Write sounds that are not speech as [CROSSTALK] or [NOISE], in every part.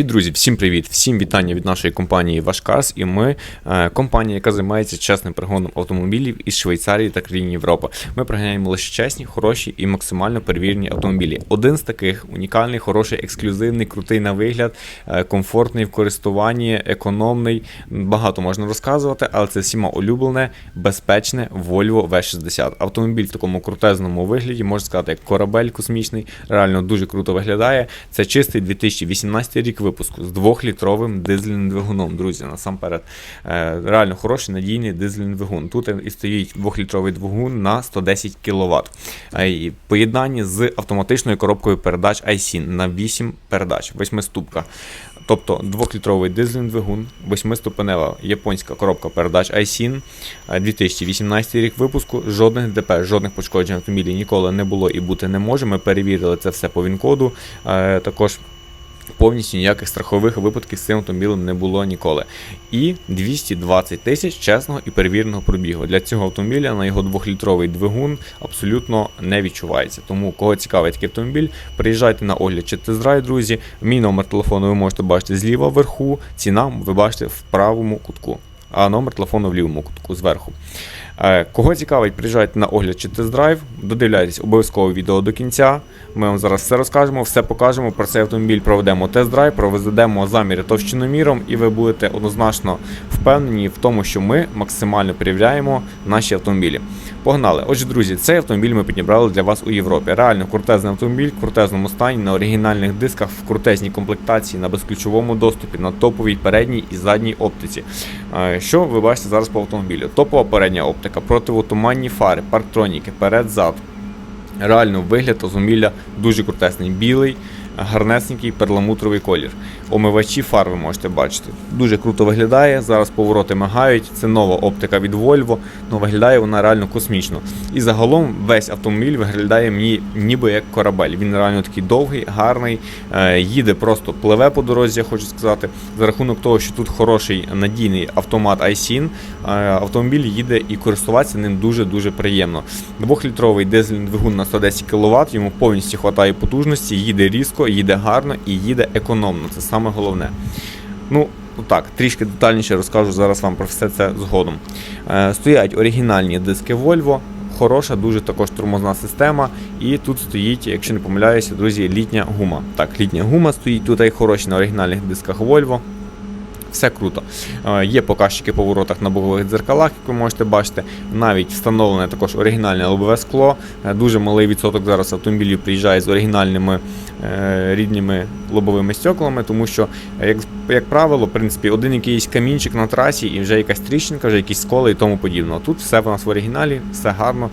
Дорогі друзі, всім привіт! Всім вітання від нашої компанії Вашкарс. І ми е, компанія, яка займається чесним пригоном автомобілів із Швейцарії та країн Європи. Ми приганяємо лише чесні, хороші і максимально перевірені автомобілі. Один з таких унікальний, хороший, ексклюзивний, крутий на вигляд, е, комфортний в користуванні, економний. Багато можна розказувати, але це всіма улюблене, безпечне Volvo V60. Автомобіль в такому крутезному вигляді, можна сказати, як корабель космічний. Реально дуже круто виглядає. Це чистий 2018 рік випуску з двохлітровим дизельним двигуном. Друзі, насамперед, Е, реально хороший надійний дизельний двигун. Тут і стоїть двохлітровий двигун на 110 кВт. І поєднання з автоматичною коробкою передач iSyn на 8 передач, 8 ступка. Тобто двохлітровий дизельний двигун, восьмиступенева японська коробка передач iSyn, е, 2018 рік випуску. Жодних ДП, жодних пошкоджень автомобілі ніколи не було і бути не може. Ми перевірили це все по ВІН-коду. Е, Також повністю ніяких страхових випадків з цим автомобілем не було ніколи. І 220 тисяч чесного і перевіреного пробігу. Для цього автомобіля на його двохлітровий двигун абсолютно не відчувається. Тому, кого цікавить такий автомобіль, приїжджайте на огляд чи тест-драйв, друзі. Мій номер телефону ви можете бачити зліва вверху, ціна ви бачите в правому кутку, а номер телефону в лівому кутку зверху. Е, Кого цікавить, приїжджайте на огляд чи тест-драйв, додивляйтесь обов'язково відео до кінця. Ми вам зараз все розкажемо, все покажемо. Про цей автомобіль проведемо тест-драйв, проведемо заміри товщиноміром, і ви будете однозначно впевнені в тому, що ми максимально перевіряємо наші автомобілі. Погнали! Отже, друзі, цей автомобіль ми підібрали для вас у Європі. Реально крутезний автомобіль, в крутезному стані, на оригінальних дисках, в крутезній комплектації, на безключовому доступі, на топовій передній і задній оптиці. Е, Що ви бачите зараз по автомобілю? Топова передня оптика, противотуманні фари, парктроніки, перед-зад. Реально вигляд автомобіля дуже крутесний. Білий, гарнесенький перламутровий колір. Омивачі фар ви можете бачити. Дуже круто виглядає. Зараз повороти мигають. Це нова оптика від Volvo. Ну виглядає вона реально космічно. І загалом весь автомобіль виглядає мені ніби як корабель. Він реально такий довгий, гарний, е, їде просто пливе по дорозі, я хочу сказати. За рахунок того, що тут хороший надійний автомат iSyn, е, автомобіль їде і користуватися ним дуже-дуже приємно. Двохлітровий дизельний двигун на 110 кВт, йому повністю вистачає потужності, їде різко, їде гарно і їде економно. Це саме головне. Ну, так, трішки детальніше розкажу зараз вам про все це згодом. Е, стоять оригінальні диски Volvo. Хороша, дуже також тормозна система. І тут стоїть, якщо не помиляюся, друзі, літня гума. Так, літня гума стоїть тут і хороші на оригінальних дисках Volvo. Все круто. Е, Є показчики по воротах на бокових дзеркалах, як ви можете бачити. Навіть встановлене також оригінальне лобове скло. Е, Дуже малий відсоток зараз автомобілів приїжджає з оригінальними е, рідними лобовими стеклами, тому що, як, як правило, в принципі, один якийсь камінчик на трасі і вже якась тріщинка, вже якісь сколи і тому подібне. Тут все в нас в оригіналі, все гарно.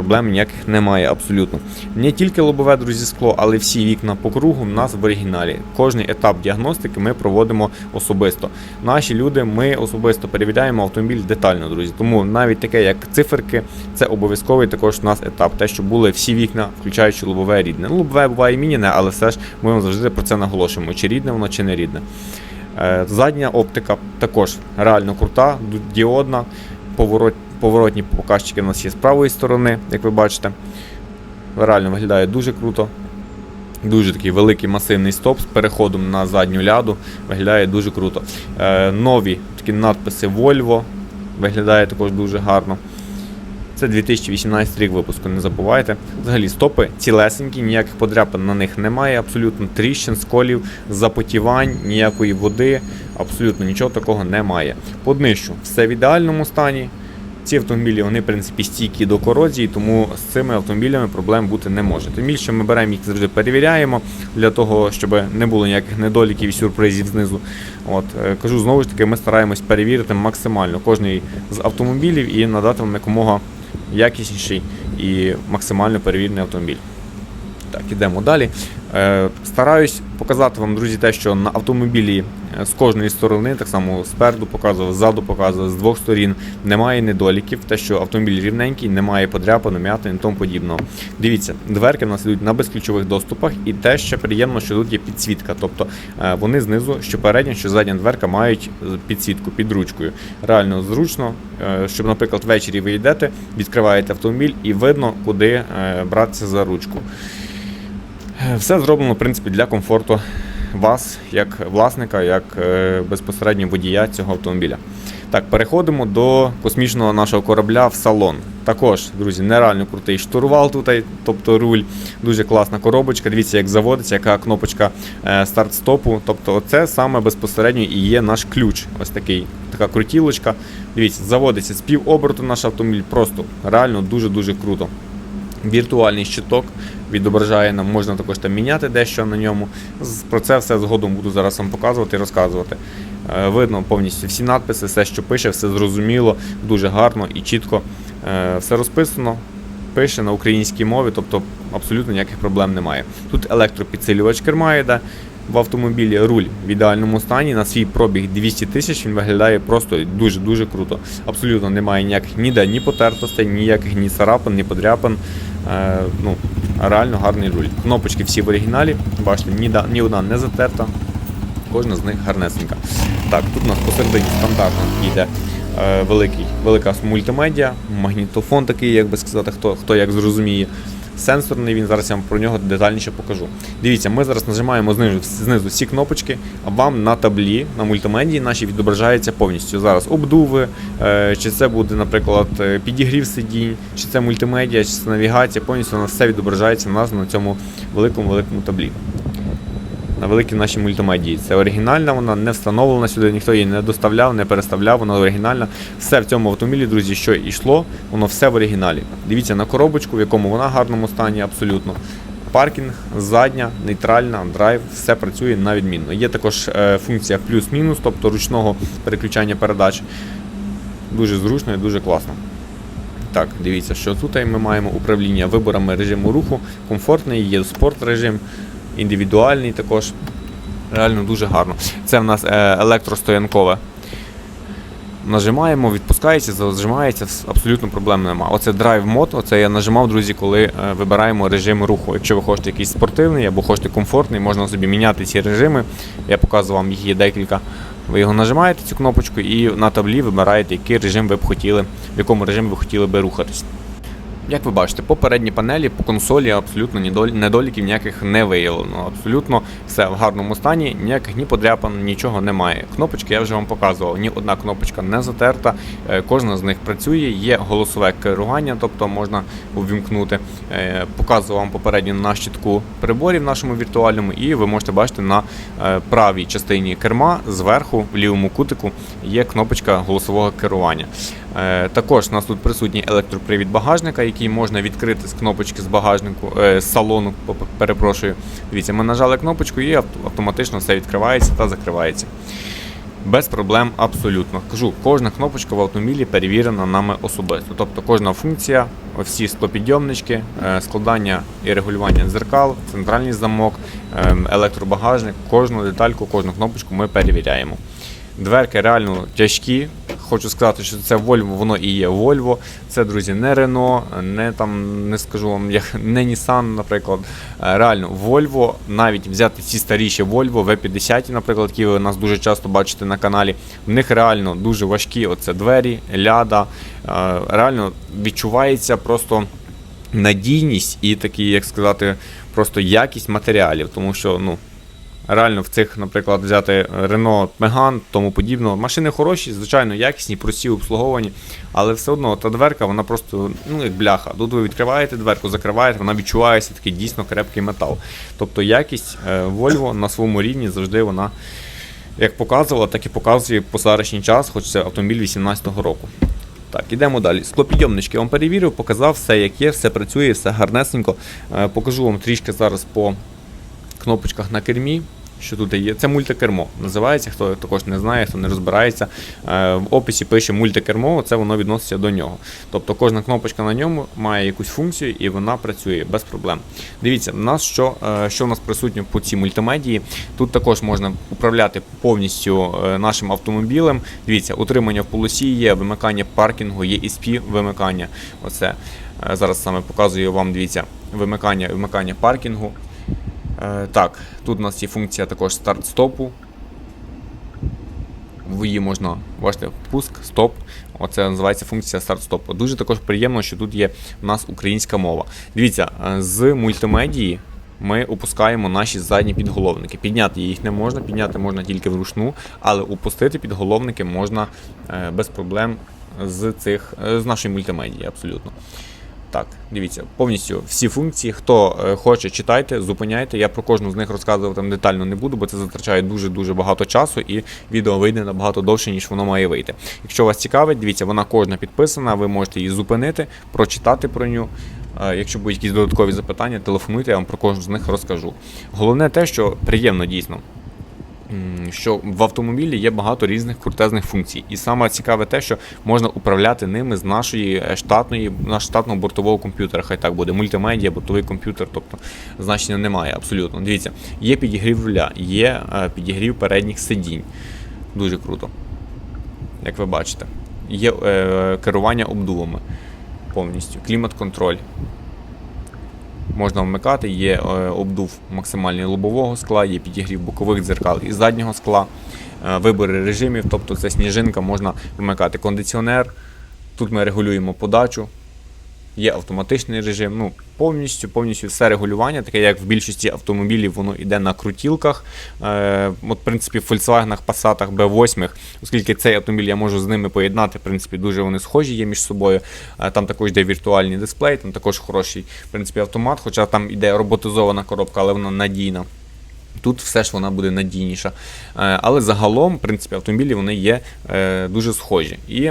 Проблем ніяких немає абсолютно. Не тільки лобове, друзі, скло, але всі вікна по кругу в нас в оригіналі. Кожний етап діагностики ми проводимо особисто. Наші люди, ми особисто перевіряємо автомобіль детально, друзі. Тому навіть таке, як циферки, це обов'язковий також у нас етап. Те, що були всі вікна, включаючи лобове рідне. Ну, лобове буває мініне, але все ж ми вам завжди про це наголошуємо, чи рідне воно, чи не рідне. Е, Задня оптика також реально крута, діодна. Поворот, поворотні показчики у нас є з правої сторони, як ви бачите. Реально виглядає дуже круто. Дуже такий великий масивний стоп з переходом на задню ляду. Виглядає дуже круто. Е, нові такі надписи Volvo. Виглядає також дуже гарно. Це 2018 рік випуску, не забувайте. Взагалі стопи цілесенькі, ніяких подряпин на них немає, абсолютно тріщин, сколів, запотівань, ніякої води, абсолютно нічого такого немає. По днищу все в ідеальному стані. Ці автомобілі вони, в принципі, стійкі до корозії, тому з цими автомобілями проблем бути не може. Тим більше ми беремо їх завжди перевіряємо для того, щоб не було ніяких недоліків і сюрпризів знизу. От е, кажу знову ж таки, ми стараємось перевірити максимально кожний з автомобілів і надати вам якомога якісніший і максимально перевірений автомобіль. Так, ідемо далі. Е, стараюсь показати вам, друзі, те, що на автомобілі з кожної сторони, так само спереду показував, ззаду показував, з двох сторін немає недоліків, те, що автомобіль рівненький, немає подряпин, м'ятин і тому подібного. Дивіться, дверки в нас йдуть на безключових доступах, і те, що приємно, що тут є підсвітка. Тобто е, вони знизу, що передня, що задня дверка мають е, підсвітку під ручкою. Реально зручно, е, щоб, наприклад, ввечері ви йдете, відкриваєте автомобіль і видно, куди е, братися за ручку. Е, Все зроблено, в принципі, для комфорту вас, як власника, як е, безпосередньо водія цього автомобіля. Так, переходимо до космічного нашого корабля в салон. Також, друзі, нереально крутий штурвал тут, тобто руль, дуже класна коробочка. Дивіться, як заводиться, яка кнопочка е, старт-стопу. Тобто, це саме безпосередньо і є наш ключ. Ось такий, така крутілочка. Дивіться, заводиться з півоберту наш автомобіль. Просто реально дуже-дуже круто. Віртуальний щиток відображає нам, можна також там міняти дещо на ньому. Про це все згодом буду зараз вам показувати і розказувати. Е, Видно повністю всі надписи, все, що пише, все зрозуміло, дуже гарно і чітко. Е, Все розписано, пише на українській мові, тобто абсолютно ніяких проблем немає. Тут електропідсилювач керма йде. В автомобілі руль в ідеальному стані на свій пробіг 200 тисяч він виглядає просто дуже-дуже круто. Абсолютно немає ніяких ніде ні потертостей, ніяких ні царапин, ні подряпин. Е, ну, реально гарний руль. Кнопочки всі в оригіналі. Бачите, ні, ні одна не затерта. Кожна з них гарнесенька. Так, тут у нас посередині стандартно йде е, великий, велика мультимедіа, магнітофон такий, як би сказати, хто, хто як зрозуміє. Сенсорний він, зараз я вам про нього детальніше покажу. Дивіться, ми зараз нажимаємо знизу, знизу всі кнопочки, а вам на таблі, на мультимедії наші відображається повністю. Зараз обдуви, е, чи це буде, наприклад, е, підігрів сидінь, чи це мультимедіа, чи це навігація, повністю у нас все відображається у нас на цьому великому великому таблі на великій нашій мультимедії. Це оригінальна, вона не встановлена сюди, ніхто її не доставляв, не переставляв, вона оригінальна. Все в цьому автомобілі, друзі, що йшло, воно все в оригіналі. Дивіться на коробочку, в якому вона в гарному стані, абсолютно. Паркінг, задня, нейтральна, драйв, все працює на відмінно. Є також е, функція плюс-мінус, тобто ручного переключання передач. Дуже зручно і дуже класно. Так, дивіться, що тут ми маємо управління виборами режиму руху, комфортний, є спорт режим, індивідуальний також. Реально дуже гарно. Це в нас е, електростоянкове. Нажимаємо, відпускається, зажимається, абсолютно проблем немає. Оце драйв мод, оце я нажимав, друзі, коли е, вибираємо режим руху. Якщо ви хочете якийсь спортивний або хочете комфортний, можна собі міняти ці режими. Я показував вам, їх є декілька. Ви його нажимаєте, цю кнопочку, і на таблі вибираєте, який режим ви б хотіли, в якому режимі ви хотіли би рухатись. Як ви бачите, по передній панелі, по консолі абсолютно недолі- недоліків ніяких не виявлено. Абсолютно все в гарному стані, ніяких ні подряпин, нічого немає. Кнопочки я вже вам показував. Ні одна кнопочка не затерта, е, кожна з них працює, є голосове керування, тобто можна увімкнути. Е, Показував вам попередньо на щитку приборів нашому віртуальному, і ви можете бачити на е, правій частині керма зверху, в лівому кутику, є кнопочка голосового керування. Е, Також у нас тут присутній електропривід багажника, який можна відкрити з кнопочки з багажнику, е, з салону, перепрошую. Дивіться, ми нажали кнопочку і автоматично все відкривається та закривається. Без проблем абсолютно. Кажу, кожна кнопочка в автомобілі перевірена нами особисто. Тобто кожна функція всі стопідйомнички, е, складання і регулювання дзеркал, центральний замок, електробагажник, кожну детальку, кожну кнопочку ми перевіряємо. Дверки реально тяжкі. Хочу сказати, що це Volvo, воно і є Volvo. Це, друзі, не Renault, не там, не скажу вам, як не Nissan, наприклад. Е, Реально, Volvo, навіть взяти ці старіші Volvo V50, наприклад, які ви нас дуже часто бачите на каналі. В них реально дуже важкі оце двері, ляда. Е, Реально відчувається просто надійність і такий, як сказати, просто якість матеріалів, тому що, ну. Реально в цих, наприклад, взяти Renault Megane, тому подібного. Машини хороші, звичайно, якісні, прості, обслуговані, але все одно та дверка, вона просто ну як бляха. Тут ви відкриваєте дверку, закриваєте, вона відчувається такий дійсно крепкий метал. Тобто якість е, Volvo на своєму рівні завжди вона як показувала, так і показує по зарашній час, хоч це автомобіль 18-го року. Так, ідемо далі. Склопідйомнички я вам перевірив, показав все, як є, все працює, все гарнесненько. Е, Покажу вам трішки зараз по кнопочках на кермі. Що тут є? Це мультикермо. Називається, хто також не знає, хто не розбирається. Е, В описі пише мультикермо, це воно відноситься до нього. Тобто кожна кнопочка на ньому має якусь функцію і вона працює без проблем. Дивіться, в нас що, е, що в нас присутнє по цій мультимедії. Тут також можна управляти повністю е, нашим автомобілем. Дивіться, утримання в полосі є, вимикання паркінгу, є ESP вимикання. Оце зараз саме показую вам. Дивіться, вимикання, вимикання паркінгу. Е, Так, тут у нас є функція також старт-стопу. Її можна бачите, пуск, стоп. Оце називається функція старт-стопу. Дуже також приємно, що тут є у нас українська мова. Дивіться, е, з мультимедії ми опускаємо наші задні підголовники. Підняти їх не можна, підняти можна тільки вручну, але опустити підголовники можна е, без проблем з цих з нашої мультимедії, абсолютно. Так, дивіться, повністю всі функції. Хто е, хоче, читайте, зупиняйте. Я про кожну з них розказувати там детально не буду, бо це затрачає дуже-дуже багато часу, і відео вийде набагато довше, ніж воно має вийти. Якщо вас цікавить, дивіться, вона кожна підписана, ви можете її зупинити, прочитати про нього. Е, Якщо будуть якісь додаткові запитання, телефонуйте, я вам про кожну з них розкажу. Головне те, що приємно дійсно. Що в автомобілі є багато різних крутезних функцій, і саме цікаве те, що можна управляти ними з нашої е, штатної, наш штатного бортового комп'ютера. Хай так буде мультимедіа, бортовий комп'ютер, тобто значення немає абсолютно. Дивіться, є підігрів руля, є е, підігрів передніх сидінь. Дуже круто. Як ви бачите, є е, керування обдувами повністю, клімат-контроль. Можна вмикати, є е, обдув максимальний лобового скла, є підігрів бокових дзеркал і заднього скла, е, вибори режимів, тобто це сніжинка, можна вмикати кондиціонер. Тут ми регулюємо подачу, є автоматичний режим. Ну, повністю, повністю все регулювання, таке як в більшості автомобілів, воно йде на крутілках. Е, от, в принципі, в Volkswagen, Passat, B8, оскільки цей автомобіль я можу з ними поєднати, в принципі, дуже вони схожі є між собою. Е, там також йде віртуальний дисплей, там також хороший в принципі, автомат, хоча там йде роботизована коробка, але вона надійна. Тут все ж вона буде надійніша. Е, Але загалом, в принципі, автомобілі вони є е, дуже схожі. І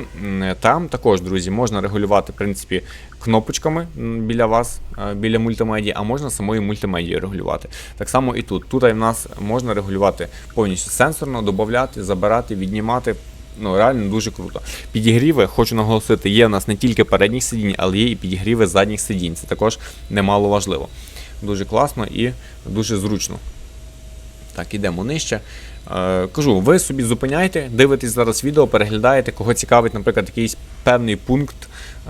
там також, друзі, можна регулювати в принципі, кнопочками біля вас, е, біля мультимедії, а можна самою мультимедією регулювати. Так само і тут. Тут в нас можна регулювати повністю сенсорно, додати, забирати, віднімати. Ну, реально дуже круто. Підігріви, хочу наголосити, є у нас не тільки передніх сидінь, але є і підігріви задніх сидінь. Це також немало важливо. Дуже класно і дуже зручно. Так, ідемо нижче. Е, кажу, ви собі зупиняйте, дивитесь зараз відео, переглядаєте, кого цікавить, наприклад, якийсь певний пункт,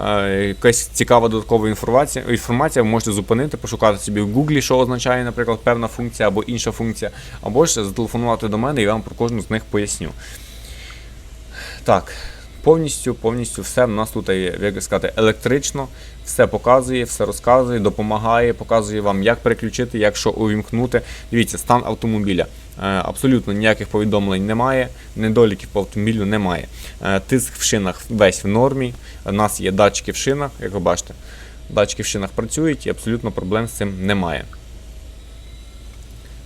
е, якась цікава додаткова інформація, інформація, ви можете зупинити, пошукати собі в Гуглі, що означає, наприклад, певна функція або інша функція, або ж зателефонувати до мене і я вам про кожну з них поясню. Так, повністю, повністю все в нас тут є, як сказати, електрично, все показує, все розказує, допомагає, показує вам, як переключити, як що увімкнути. Дивіться, стан автомобіля. Е, Абсолютно ніяких повідомлень немає, недоліків по автомобілю немає. Е, Тиск в шинах весь в нормі. У нас є датчики в шинах, як ви бачите. Датчики в шинах працюють і абсолютно проблем з цим немає.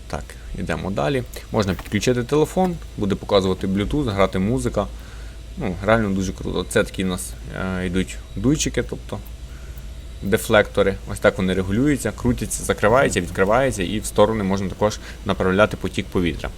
Так, йдемо далі. Можна підключити телефон, буде показувати Bluetooth, грати музика. Ну, реально дуже круто. Це такі у нас е, йдуть дуйчики, тобто дефлектори. Ось так вони регулюються, крутяться, закриваються, відкриваються і в сторони можна також направляти потік повітря.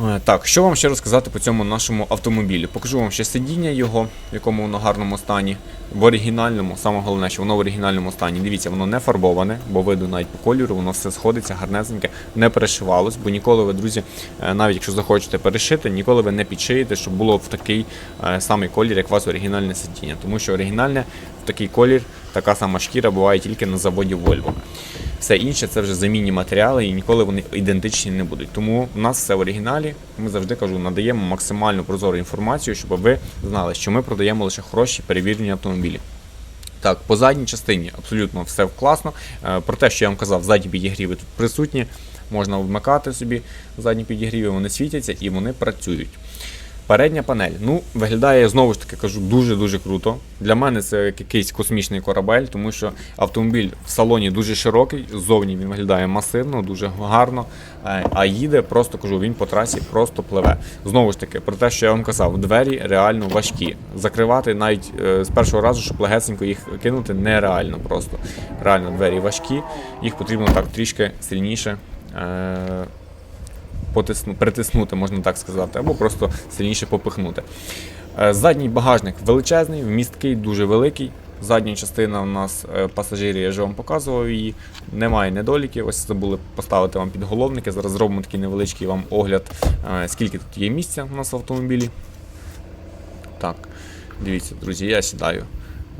Е, Так, що вам ще розказати по цьому нашому автомобілі? Покажу вам ще сидіння його, в якому воно гарному стані. В оригінальному, саме головне, що воно в оригінальному стані. Дивіться, воно не фарбоване, бо видно навіть по кольору, воно все сходиться, гарнесеньке, не перешивалось, бо ніколи ви, друзі, е, навіть якщо захочете перешити, ніколи ви не підшиєте, щоб було в такий е, самий колір, як у вас оригінальне сидіння. Тому що оригінальне в такий колір, така сама шкіра буває тільки на заводі Volvo. Все інше це вже замінні матеріали і ніколи вони ідентичні не будуть. Тому в нас все в оригіналі. Ми завжди кажу, надаємо максимально прозору інформацію, щоб ви знали, що ми продаємо лише хороші перевірені автомобілі. Так, по задній частині абсолютно все класно. Е, Про те, що я вам казав, задні підігріви тут присутні. Можна вмикати собі задні підігріви, вони світяться і вони працюють. Передня панель. Ну, виглядає, знову ж таки кажу, дуже-дуже круто. Для мене це якийсь космічний корабель, тому що автомобіль в салоні дуже широкий, ззовні він виглядає масивно, дуже гарно. Е, А їде, просто кажу, він по трасі просто пливе. Знову ж таки, про те, що я вам казав, двері реально важкі. Закривати навіть е, з першого разу, щоб легесенько їх кинути, нереально просто. Реально двері важкі, їх потрібно так трішки сильніше. Потисну, притиснути, можна так сказати, або просто сильніше попихнути. Е, Задній багажник величезний, вмісткий, дуже великий. Задня частина у нас е, пасажирів, я вже вам показував її. Немає недоліків. Ось забули поставити вам підголовники. Зараз зробимо такий невеличкий вам огляд, е, скільки тут є місця у нас в автомобілі. Так, дивіться, друзі, я сідаю.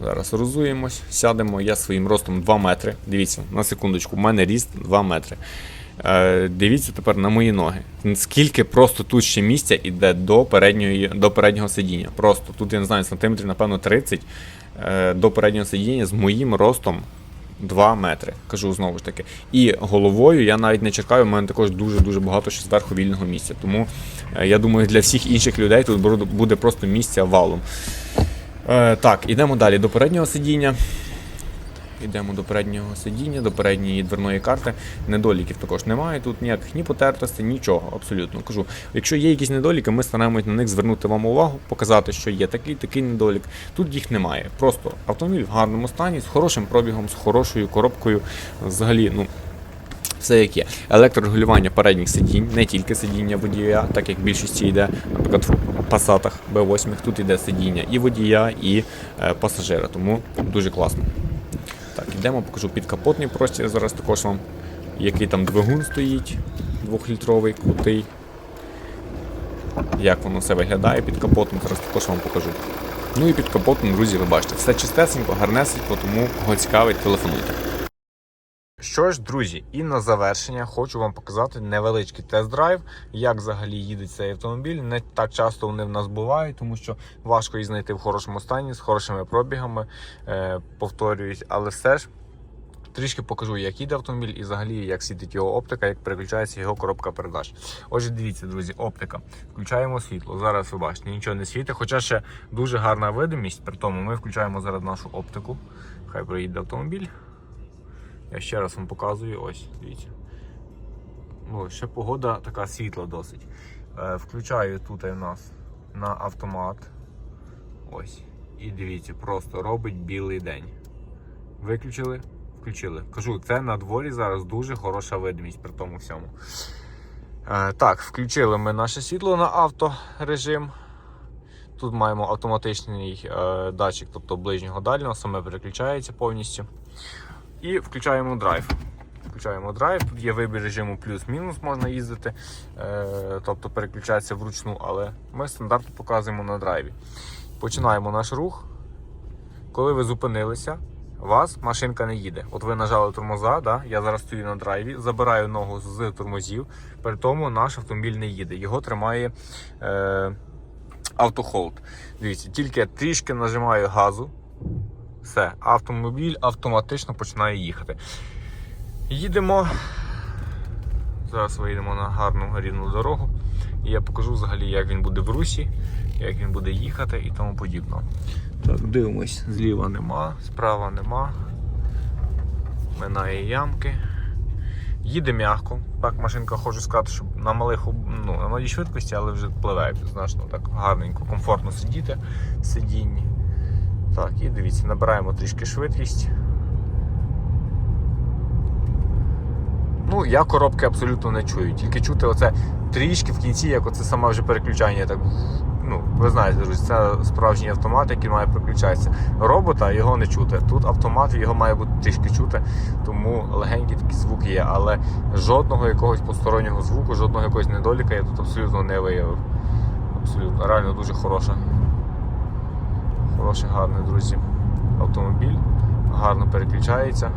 Зараз розуємось, сядемо. Я своїм ростом 2 метри. Дивіться, на секундочку, у мене ріст 2 метри. Е, дивіться тепер на мої ноги. Скільки просто тут ще місця йде до передньої, до переднього сидіння. Просто тут, я не знаю, сантиметрів, напевно, 30 е, до переднього сидіння з моїм ростом 2 метри. Кажу знову ж таки. І головою я навіть не чекаю, у мене також дуже-дуже багато ще зверху вільного місця. Тому е, я думаю, для всіх інших людей тут буде- просто місця валом. Так, ідемо далі до переднього сидіння. Йдемо до переднього сидіння, до передньої дверної карти. Недоліків також немає тут ніяких ні потертостей, нічого, абсолютно. Кажу, якщо є якісь недоліки, ми стараємось на них звернути вам увагу, показати, що є такий, такий недолік. Тут їх немає. Просто автомобіль в гарному стані, з хорошим пробігом, з хорошою коробкою. Взагалі, ну. Все як є. Електрорегулювання передніх сидінь, не тільки сидіння водія, так як в більшості йде, наприклад, в пасатах B8 тут йде сидіння і водія, і е, пасажира. Тому дуже класно. Так, ідемо, покажу підкапотний простір зараз також вам, який там двигун стоїть, двохлітровий, крутий. Як воно все виглядає під капотом, зараз також вам покажу. Ну і під капотом, друзі, ви бачите, все чистесенько, гарнесенько, тому кого цікавить, телефонуйте. Що ж, друзі, і на завершення хочу вам показати невеличкий тест-драйв, як взагалі їде цей автомобіль. Не так часто вони в нас бувають, тому що важко їх знайти в хорошому стані, з хорошими пробігами, е, повторююсь, але все ж. Трішки покажу, як їде автомобіль і взагалі як світить його оптика, як переключається його коробка передач. Отже, дивіться, друзі, оптика. Включаємо світло. Зараз ви бачите, нічого не світить, хоча ще дуже гарна видимість. При тому ми включаємо зараз нашу оптику. Хай проїде автомобіль. Я ще раз вам показую, ось, дивіться. О, ще погода така світла досить. Е, включаю тут у нас на автомат. Ось. І дивіться, просто робить білий день. Виключили, включили. Кажу, це на дворі зараз дуже хороша видимість при тому всьому. Е, так, включили ми наше світло на авторежим. Тут маємо автоматичний е, датчик, тобто ближнього дальнього, саме переключається повністю. І включаємо драйв. Включаємо драйв, тут є вибір режиму плюс-мінус, можна їздити, е, тобто переключатися вручну, але ми стандартно показуємо на драйві. Починаємо наш рух. Коли ви зупинилися, вас машинка не їде. От ви нажали тормоза, да? я зараз стою на драйві, забираю ногу з тормозів, при тому наш автомобіль не їде. Його тримає е, автохолд. Дивіться, тільки я трішки нажимаю газу. Все, автомобіль автоматично починає їхати. Їдемо. Зараз вийдемо на гарну рівну дорогу. І я покажу взагалі, як він буде в русі, як він буде їхати і тому подібно. Так, дивимось, зліва нема, справа нема. Минає ямки. Їде м'яко. Так, машинка хочу сказати, що на малих ну, на малій швидкості, але вже пливе значно так гарненько, комфортно сидіти в сидінні. Так, і дивіться, набираємо трішки швидкість. Ну, я коробки абсолютно не чую. Тільки чути оце трішки в кінці, як оце саме вже переключання. Так, ну, ви знаєте, друзі, це справжній автомат, який має переключатися. Робота його не чути. Тут автомат його має бути трішки чути, тому легенький такий звук є, але жодного якогось постороннього звуку, жодного якогось недоліка я тут абсолютно не виявив. Абсолютно, реально дуже хороша. Хороший, гарний, друзі. Автомобіль. Гарно переключається.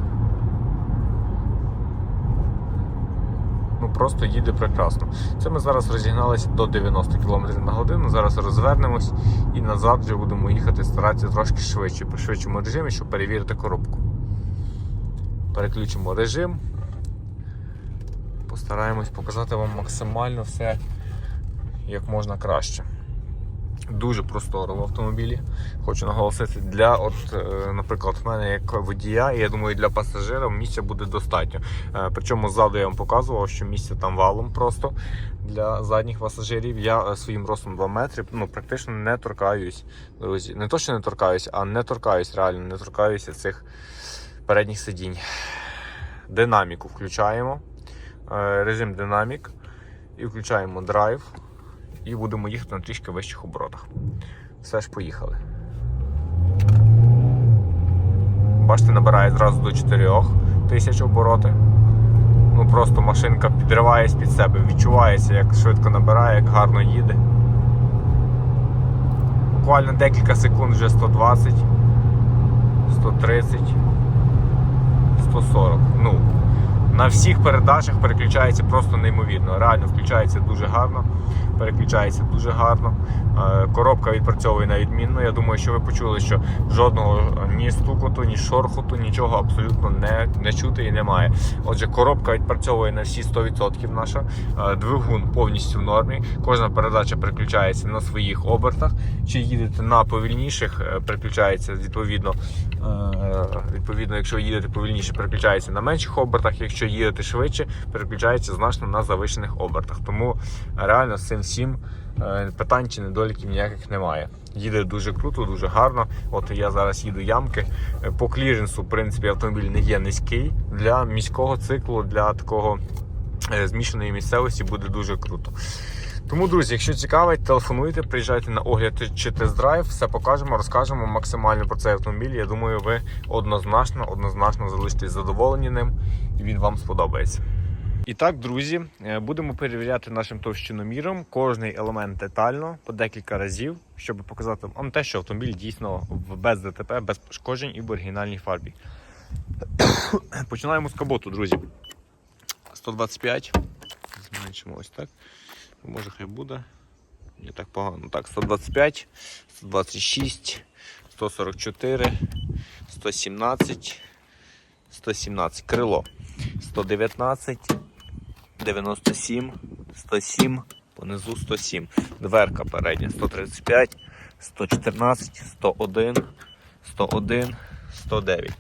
Ну просто їде прекрасно. Це ми зараз розігналися до 90 км на годину. Зараз розвернемось і назад вже будемо їхати, старатися трошки швидше, по швидшому режимі, щоб перевірити коробку. Переключимо режим. Постараємось показати вам максимально все як можна краще. Дуже просторо в автомобілі. Хочу наголосити, для, от, е, наприклад, в мене як водія, і я думаю, для пасажира місця буде достатньо. Е, Причому ззаду я вам показував, що місця там валом просто для задніх пасажирів. Я е, своїм ростом 2 метри ну, практично не торкаюсь. Друзі, не то, що не торкаюсь, а не торкаюсь, реально не торкаюся цих передніх сидінь. Динаміку включаємо. Режим динамік. І включаємо драйв і будемо їхати на трішки вищих оборотах. Все ж поїхали. Бачите, набирає зразу до 4 тисяч обороти. Ну просто машинка підривається під себе, відчувається, як швидко набирає, як гарно їде. Буквально декілька секунд вже 120, 130, 140. Ну, на всіх передачах переключається просто неймовірно. Реально включається дуже гарно, переключається дуже гарно. Е, Коробка відпрацьовує на відмінно. Я думаю, що ви почули, що жодного ні стукоту, ні шорхоту, нічого абсолютно не, не чути і немає. Отже, коробка відпрацьовує на всі 100% наша. Е, Двигун повністю в нормі. Кожна передача переключається на своїх обертах. Чи їдете на повільніших, е, переключається відповідно. е, Відповідно, якщо їдете повільніше, переключається на менших обертах. Якщо їдете швидше, переключається значно на завищених обертах. Тому реально з цим всім питань чи недоліків ніяких немає. Їде дуже круто, дуже гарно. От я зараз їду ямки. Е, По кліренсу, в принципі, автомобіль не є низький для міського циклу, для такого е, змішаної місцевості буде дуже круто. Тому, друзі, якщо цікавить, телефонуйте, приїжджайте на огляд чи тест-драйв, все покажемо, розкажемо максимально про цей автомобіль. Я думаю, ви однозначно, однозначно залишитесь задоволені ним і він вам сподобається. І так, друзі, е, будемо перевіряти нашим товщиноміром кожний елемент детально по декілька разів, щоб показати вам те, що автомобіль дійсно без ДТП, без пошкоджень і в оригінальній фарбі. [COUGHS] Починаємо з каботу, друзі. 125. Зменшимо ось так. Може хай буде. Не так погано. Так, 125, 126, 144, 117, 117. Крило. 119, 97, 107, понизу 107. Дверка передня 135, 114, 101, 101, 109.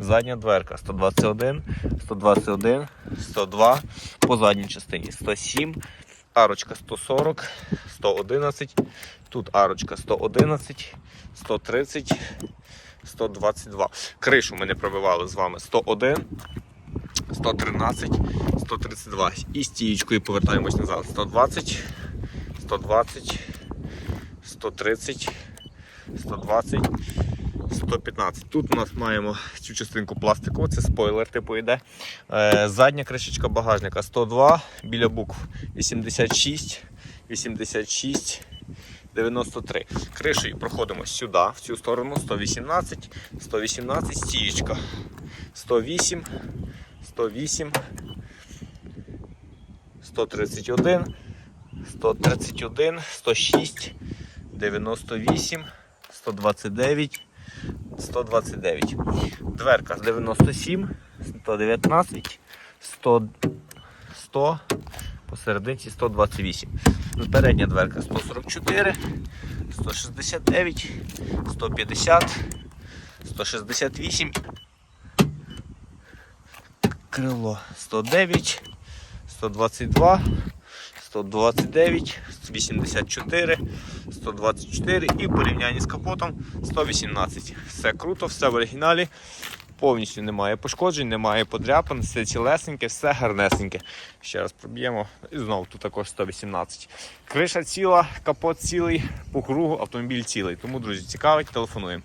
Задня дверка 121, 121, 102, по задній частині 107, арочка 140, 111, тут арочка 111, 130, 122. Кришу ми не пробивали з вами 101, 113, 132. І стієчкою повертаємось назад. 120, 120, 130, 120, 115. Тут у нас маємо цю частинку пластикову, це спойлер, типу йде. Е, задня кришечка багажника 102, біля букв 86, 86, 93. Кришею проходимо сюди, в цю сторону 118, 118, стієчка 108, 108, 131, 131, 106, 98, 129, 129. Дверка з 97, 119, 100, 100, посерединці 128. Передня дверка 144, 169, 150, 168, крило 109, 122, 129, 84, 124 і в порівнянні з капотом 118. Все круто, все в оригіналі. повністю немає пошкоджень, немає подряпин, все цілесеньке, все гарнесеньке. Ще раз проб'ємо. І знову тут також 118. Криша ціла, капот цілий, по кругу автомобіль цілий. Тому, друзі, цікавить, телефонуємо.